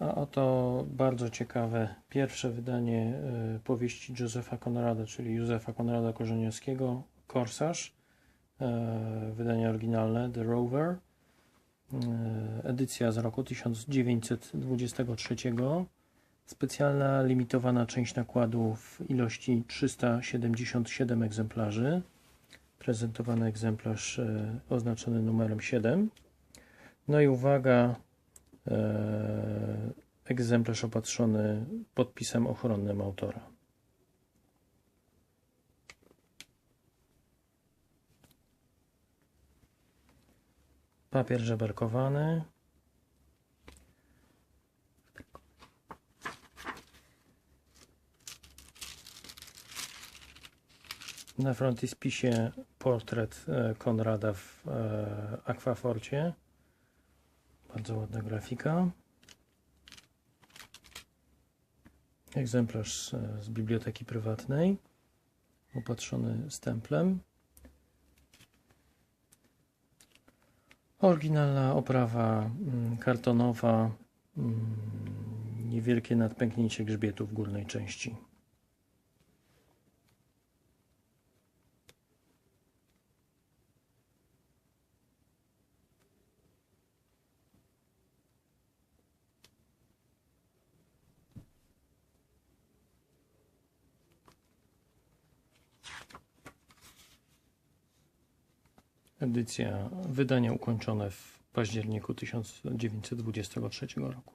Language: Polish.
A oto bardzo ciekawe pierwsze wydanie e, powieści Józefa Konrada, czyli Józefa Konrada Korzeniowskiego, Korsarz, e, wydanie oryginalne The Rover, e, edycja z roku 1923, specjalna limitowana część nakładu w ilości 377 egzemplarzy, prezentowany egzemplarz oznaczony numerem 7. No i uwaga, egzemplarz opatrzony podpisem ochronnym autora. Papier żeberkowany. Na frontispisie portret e, Konrada w e, akwaforcie. Bardzo ładna grafika. Egzemplarz z, biblioteki prywatnej, opatrzony stemplem. Oryginalna oprawa mm, kartonowa, mm, niewielkie nadpęknięcie grzbietu w górnej części. Edycja, wydanie ukończone w październiku 1923 roku.